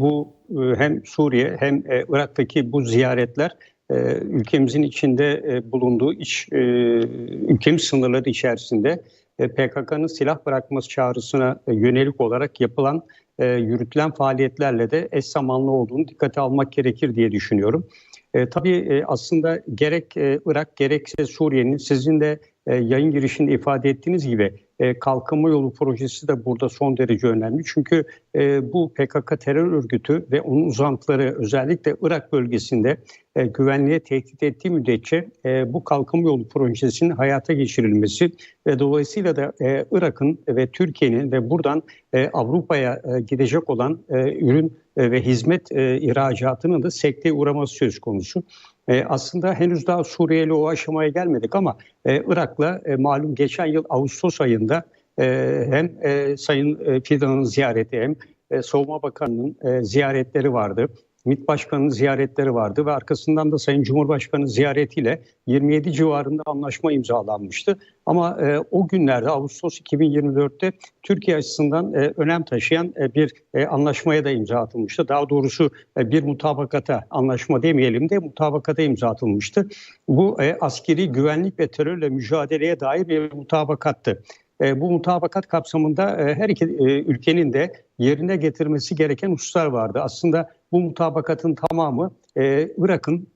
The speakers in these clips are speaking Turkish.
bu e, hem Suriye hem e, Irak'taki bu ziyaretler e, ülkemizin içinde bulunduğu iç ülkemiz sınırları içerisinde PKK'nın silah bırakması çağrısına yönelik olarak yapılan yürütülen faaliyetlerle de eş zamanlı olduğunu dikkate almak gerekir diye düşünüyorum. E, tabii e, aslında gerek e, Irak gerekse Suriye'nin sizin de e, yayın girişinde ifade ettiğiniz gibi e, kalkınma yolu projesi de burada son derece önemli. Çünkü e, bu PKK terör örgütü ve onun uzantıları özellikle Irak bölgesinde güvenliğe tehdit ettiği müddetçe bu kalkınma yolu projesinin hayata geçirilmesi ve dolayısıyla da Irak'ın ve Türkiye'nin ve buradan Avrupa'ya gidecek olan ürün ve hizmet ihracatının da sekteye uğraması söz konusu. E, aslında henüz daha Suriyeli o aşamaya gelmedik ama e, Irak'la e, malum geçen yıl Ağustos ayında e, hem e, Sayın e, Fidan'ın ziyareti hem e, Savunma Bakanı'nın e, ziyaretleri vardı. MİT Başkanı'nın ziyaretleri vardı ve arkasından da Sayın Cumhurbaşkanı ziyaretiyle 27 civarında anlaşma imzalanmıştı. Ama e, o günlerde Ağustos 2024'te Türkiye açısından e, önem taşıyan e, bir e, anlaşmaya da imza atılmıştı. Daha doğrusu e, bir mutabakata, anlaşma demeyelim de mutabakata imza atılmıştı. Bu e, askeri güvenlik ve terörle mücadeleye dair bir mutabakattı. E, bu mutabakat kapsamında e, her iki e, ülkenin de yerine getirmesi gereken hususlar vardı. Aslında bu mutabakatın tamamı Irak'ın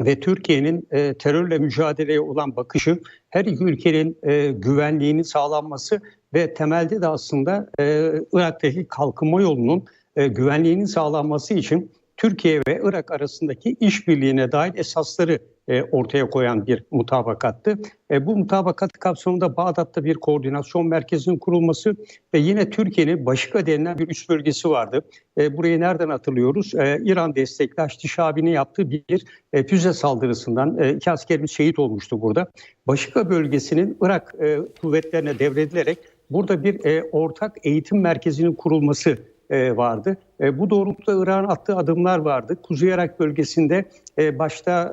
ve Türkiye'nin terörle mücadeleye olan bakışı, her iki ülkenin güvenliğinin sağlanması ve temelde de aslında e, Irak'taki kalkınma yolunun güvenliğinin sağlanması için Türkiye ve Irak arasındaki işbirliğine dair esasları e, ortaya koyan bir mutabakattı. E, bu mutabakat kapsamında Bağdat'ta bir koordinasyon merkezinin kurulması ve yine Türkiye'nin Başika denilen bir üst bölgesi vardı. E, burayı nereden hatırlıyoruz? E, İran destekli Haçlı Şabi'nin yaptığı bir e, füze saldırısından iki askerimiz şehit olmuştu burada. Başika bölgesinin Irak kuvvetlerine devredilerek burada bir ortak eğitim merkezinin kurulması vardı. E, bu doğrultuda Irak'ın attığı adımlar vardı. Kuzey Irak bölgesinde e, başta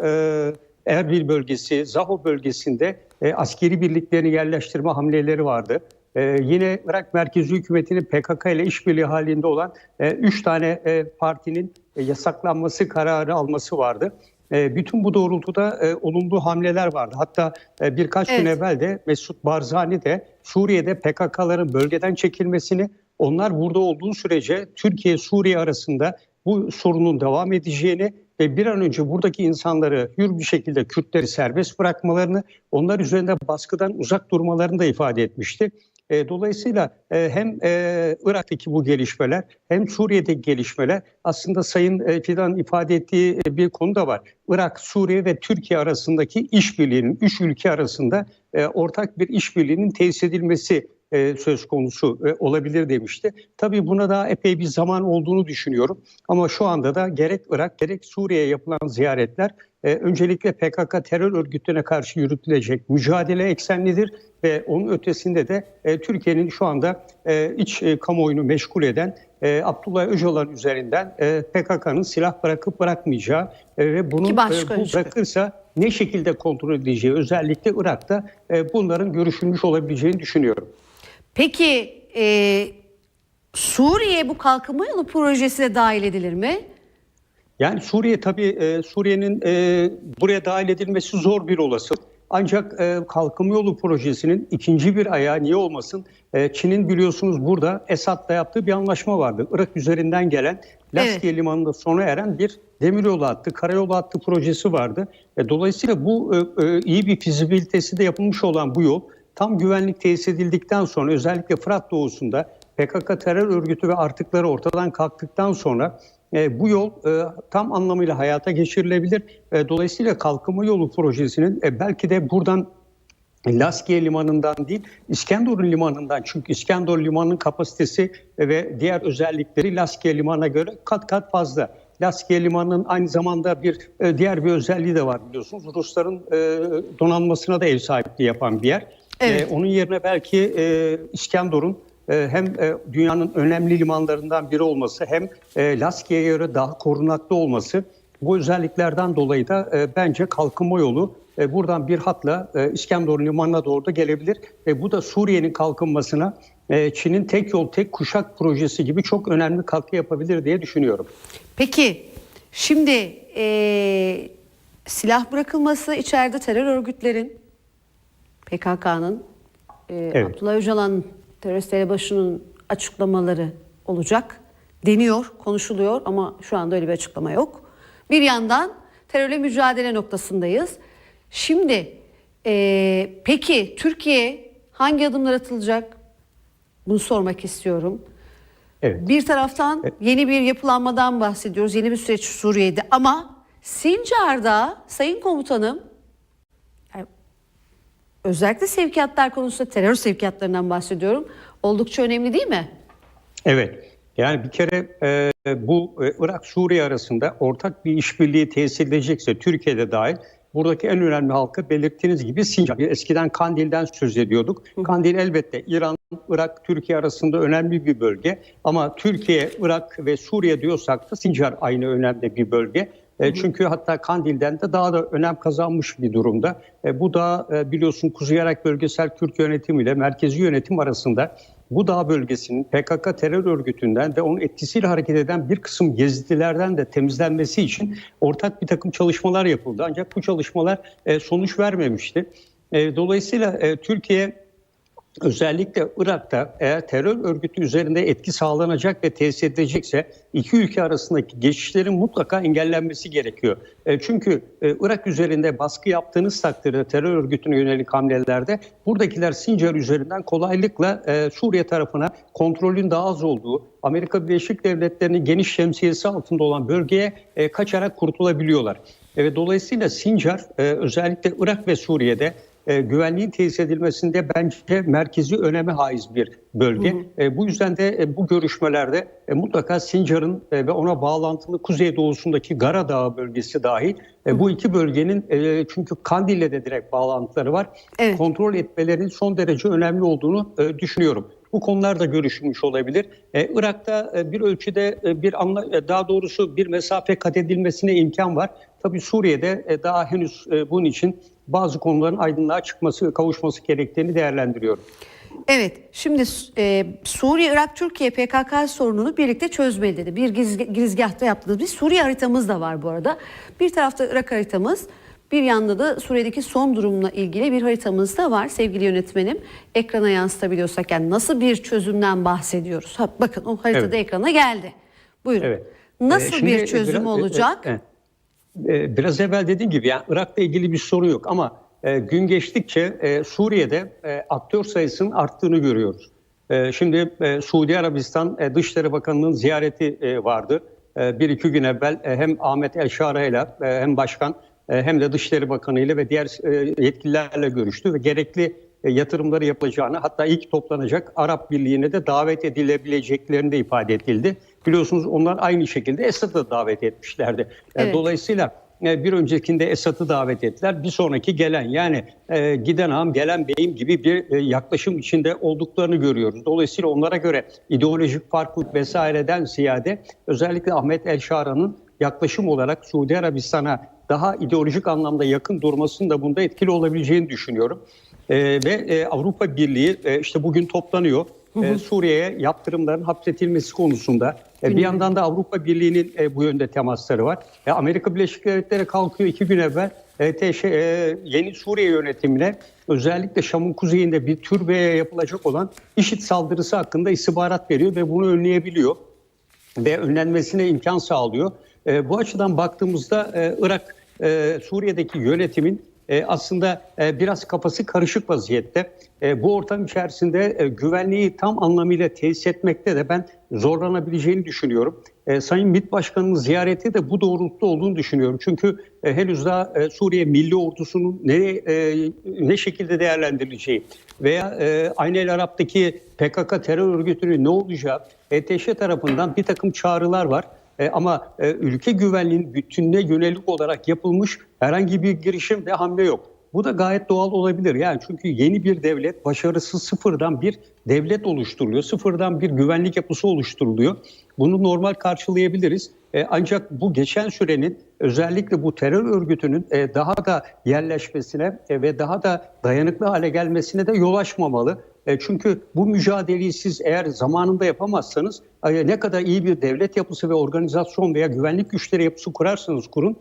Erbil bölgesi, Zaho bölgesinde askeri birliklerini yerleştirme hamleleri vardı. yine Irak merkezi hükümetinin PKK ile işbirliği halinde olan üç tane partinin yasaklanması kararı alması vardı. bütün bu doğrultuda olumlu hamleler vardı. Hatta birkaç evet. gün evvel de Mesut Barzani de Suriye'de PKK'ların bölgeden çekilmesini onlar burada olduğu sürece Türkiye-Suriye arasında bu sorunun devam edeceğini ve bir an önce buradaki insanları hür bir şekilde Kürtleri serbest bırakmalarını, onlar üzerinde baskıdan uzak durmalarını da ifade etmişti. E, dolayısıyla e, hem e, Irak'taki bu gelişmeler hem Suriye'deki gelişmeler aslında Sayın Fidan ifade ettiği bir konu da var. Irak, Suriye ve Türkiye arasındaki işbirliğinin, üç ülke arasında ortak bir işbirliğinin tesis edilmesi e, söz konusu e, olabilir demişti. Tabii buna daha epey bir zaman olduğunu düşünüyorum. Ama şu anda da gerek Irak gerek Suriye'ye yapılan ziyaretler e, öncelikle PKK terör örgütüne karşı yürütülecek mücadele eksenlidir ve onun ötesinde de e, Türkiye'nin şu anda e, iç e, kamuoyunu meşgul eden e, Abdullah Öcalan üzerinden e, PKK'nın silah bırakıp bırakmayacağı e, ve bunu e, bu bırakırsa ne şekilde kontrol edeceği özellikle Irak'ta e, bunların görüşülmüş olabileceğini düşünüyorum. Peki e, Suriye bu kalkınma yolu projesine dahil edilir mi? Yani Suriye tabii e, Suriye'nin e, buraya dahil edilmesi zor bir olasılık. Ancak e, kalkınma yolu projesinin ikinci bir ayağı niye olmasın? E, Çin'in biliyorsunuz burada Esad'la yaptığı bir anlaşma vardı. Irak üzerinden gelen Laskiye evet. Limanı'nda sona eren bir demiryolu hattı, karayolu hattı projesi vardı. E, dolayısıyla bu e, e, iyi bir fizibilitesi de yapılmış olan bu yol tam güvenlik tesis edildikten sonra özellikle Fırat Doğusu'nda PKK terör örgütü ve artıkları ortadan kalktıktan sonra e, bu yol e, tam anlamıyla hayata geçirilebilir. E, dolayısıyla kalkınma yolu projesinin e, belki de buradan Laskiye Limanı'ndan değil, İskenderun Limanı'ndan. Çünkü İskenderun Limanı'nın kapasitesi ve diğer özellikleri Laskiye Limanı'na göre kat kat fazla. Laskiye Limanı'nın aynı zamanda bir e, diğer bir özelliği de var biliyorsunuz. Rusların e, donanmasına da ev sahipliği yapan bir yer. Evet. E, onun yerine belki e, İskenderun e, hem e, dünyanın önemli limanlarından biri olması hem e, Laskiye'ye göre daha korunaklı olması bu özelliklerden dolayı da e, bence kalkınma yolu e, buradan bir hatla e, İskenderun limanına doğru da gelebilir. E, bu da Suriye'nin kalkınmasına e, Çin'in tek yol tek kuşak projesi gibi çok önemli katkı yapabilir diye düşünüyorum. Peki şimdi eee, silah bırakılması içeride terör örgütlerin PKK'nın eee, Evet. Abdullah Öcalan terörist elebaşının açıklamaları olacak deniyor, konuşuluyor ama şu anda öyle bir açıklama yok. Bir yandan terörle mücadele noktasındayız. Şimdi eee, peki Türkiye hangi adımlar atılacak? Bunu sormak istiyorum. Evet. Bir taraftan yeni bir yapılanmadan bahsediyoruz. Yeni bir süreç Suriye'de ama Sincar'da Sayın Komutanım özellikle sevkiyatlar konusunda terör sevkiyatlarından bahsediyorum. Oldukça önemli değil mi? Evet. Yani bir kere e, bu e, Irak-Suriye arasında ortak bir işbirliği tesis edilecekse Türkiye'de dahil buradaki en önemli halka belirttiğiniz gibi Sincar. Eskiden Kandil'den söz ediyorduk. Kandil elbette İran, Irak, Türkiye arasında önemli bir bölge. Ama Türkiye, Irak ve Suriye diyorsak da Sincar aynı önemli bir bölge. E, Çünkü hatta Kandil'den de daha da önem kazanmış bir durumda. E, Bu da e, biliyorsun Kuzey Irak Bölgesel Kürt Yönetimi ile merkezi yönetim arasında bu dağ bölgesinin PKK terör örgütünden ve onun etkisiyle hareket eden bir kısım gezidilerden de temizlenmesi için ortak bir takım çalışmalar yapıldı. Ancak bu çalışmalar e, sonuç vermemişti. E, Dolayısıyla e, Türkiye özellikle Irak'ta eğer terör örgütü üzerinde etki sağlanacak ve tesis edilecekse iki ülke arasındaki geçişlerin mutlaka engellenmesi gerekiyor. E, çünkü e, Irak üzerinde baskı yaptığınız takdirde terör örgütüne yönelik hamlelerde buradakiler Sincar üzerinden kolaylıkla e, Suriye tarafına kontrolün daha az olduğu, Amerika Birleşik Devletleri'nin geniş şemsiyesi altında olan bölgeye e, kaçarak kurtulabiliyorlar. E, dolayısıyla Sincar e, özellikle Irak ve Suriye'de e, güvenliğin tesis edilmesinde bence merkezi öneme haiz bir bölge. E, bu yüzden de e, bu görüşmelerde e, mutlaka Sincar'ın e, ve ona bağlantılı kuzeydoğusundaki Gara Dağı bölgesi dahil e, bu iki bölgenin e, çünkü Kandil'le de direkt bağlantıları var. Evet. Kontrol etmelerinin son derece önemli olduğunu e, düşünüyorum. Bu konular da görüşülmüş olabilir. E, Irak'ta e, bir ölçüde e, bir anla, e, daha doğrusu bir mesafe kat edilmesine imkan var. Tabii Suriye'de e, daha henüz e, bunun için bazı konuların aydınlığa çıkması, kavuşması gerektiğini değerlendiriyorum. Evet, şimdi e, Suriye, Irak, Türkiye PKK sorununu birlikte çözmeli dedi. Bir giz- girizgahta yaptığımız bir Suriye haritamız da var bu arada. Bir tarafta Irak haritamız, bir yanda da Suriye'deki son durumla ilgili bir haritamız da var sevgili yönetmenim. Ekrana yansıtabiliyorsak yani nasıl bir çözümden bahsediyoruz? Ha, bakın o haritada Evet. ekrana geldi. Buyurun. Evet. Nasıl Ee, bir çözüm biraz- olacak? e, e, e, Biraz evvel dediğim gibi yani Irak'la ilgili bir sorun yok ama e, gün geçtikçe e, Suriye'de e, aktör sayısının arttığını görüyoruz. E, şimdi e, Suudi Arabistan e, Dışişleri Bakanı'nın ziyareti e, vardı. E, bir iki gün evvel e, hem Ahmet El Şara ile e, hem başkan e, hem de Dışişleri Bakanı ile ve diğer e, yetkililerle görüştü ve gerekli e, yatırımları yapılacağını hatta ilk toplanacak Arap Birliği'ne de davet edilebileceklerini de ifade edildi. Biliyorsunuz onlar aynı şekilde Esad'ı da davet etmişlerdi. E, Evet. Dolayısıyla e, bir öncekinde Esad'ı davet ettiler. Bir sonraki gelen yani e, giden ağam gelen beyim gibi bir e, yaklaşım içinde olduklarını görüyoruz. Dolayısıyla onlara göre ideolojik farklılık vesaireden ziyade özellikle Ahmet El Şara'nın yaklaşım olarak Suudi Arabistan'a daha ideolojik anlamda yakın durmasının da bunda etkili olabileceğini düşünüyorum. E, ve e, Avrupa Birliği e, işte bugün toplanıyor. E, Suriye'ye yaptırımların hapsetilmesi konusunda. E, bir yandan da Avrupa Birliği'nin e, bu yönde temasları var. E, Amerika Birleşik Devletleri kalkıyor iki gün evvel e, e, yeni Suriye yönetimine özellikle Şam'ın kuzeyinde bir türbeye yapılacak olan IŞİD saldırısı hakkında istihbarat veriyor ve bunu önleyebiliyor ve önlenmesine imkan sağlıyor. E, bu açıdan baktığımızda e, Irak, e, Suriye'deki yönetimin e, aslında e, biraz kafası karışık vaziyette. E, bu ortam içerisinde güvenliği tam anlamıyla tesis etmekte de ben zorlanabileceğini düşünüyorum. Sayın MİT Başkanı'nın ziyareti de bu doğrultuda olduğunu düşünüyorum. Çünkü henüz daha Suriye Milli Ordusu'nun ne e, ne şekilde değerlendirileceği veya e, Aynı El Arap'taki PKK terör örgütünün ne olacağı ETŞ tarafından bir takım çağrılar var. E, ama e, ülke güvenliğinin bütününe yönelik olarak yapılmış herhangi bir girişim ve hamle yok. Bu da gayet doğal olabilir. Yani çünkü yeni bir devlet başarısı sıfırdan bir devlet oluşturuluyor. Sıfırdan bir güvenlik yapısı oluşturuluyor. bunu normal karşılayabiliriz. E, ancak bu geçen sürenin özellikle bu terör örgütünün e, daha da yerleşmesine e, ve daha da dayanıklı hale gelmesine de yol açmamalı. Çünkü bu mücadeleyi siz eğer zamanında yapamazsanız ne kadar iyi bir devlet yapısı ve organizasyon veya güvenlik güçleri yapısı kurarsanız kurun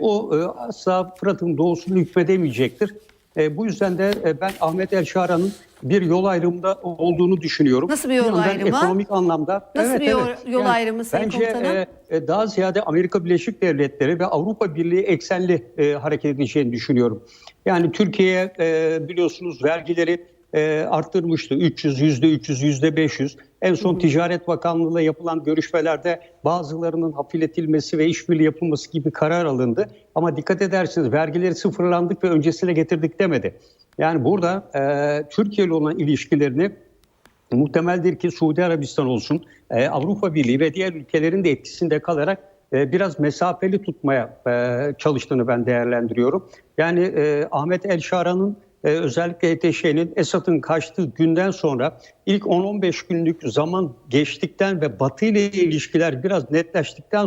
o asla Fırat'ın doğusunu hükmedemeyecektir. E, bu yüzden de e, ben Ahmet El Şara'nın bir yol ayrımında olduğunu düşünüyorum. Nasıl bir yol yandan ayrımı? Ekonomik anlamda. Nasıl bir yol- yol ayrımı Sayın Bence Komutanım? e, e, daha ziyade Amerika Birleşik Devletleri ve Avrupa Birliği eksenli e, hareket edeceğini düşünüyorum. Yani Türkiye'ye e, biliyorsunuz vergileri e, arttırmıştı. 300, yüzde 300, yüzde 500. En son Ticaret Bakanlığı'yla yapılan görüşmelerde bazılarının hafifletilmesi ve işbirliği yapılması gibi karar alındı. Ama dikkat edersiniz vergileri sıfırlandık ve öncesine getirdik demedi. Yani burada e, Türkiye ile olan ilişkilerini muhtemeldir ki Suudi Arabistan olsun, e, Avrupa Birliği ve diğer ülkelerin de etkisinde kalarak e, biraz mesafeli tutmaya e, çalıştığını ben değerlendiriyorum. Yani e, Ahmet El Şara'nın e, özellikle HTŞ'nin Esad'ın kaçtığı günden sonra ilk 10-15 günlük zaman geçtikten ve Batı ile ilişkiler biraz netleştikten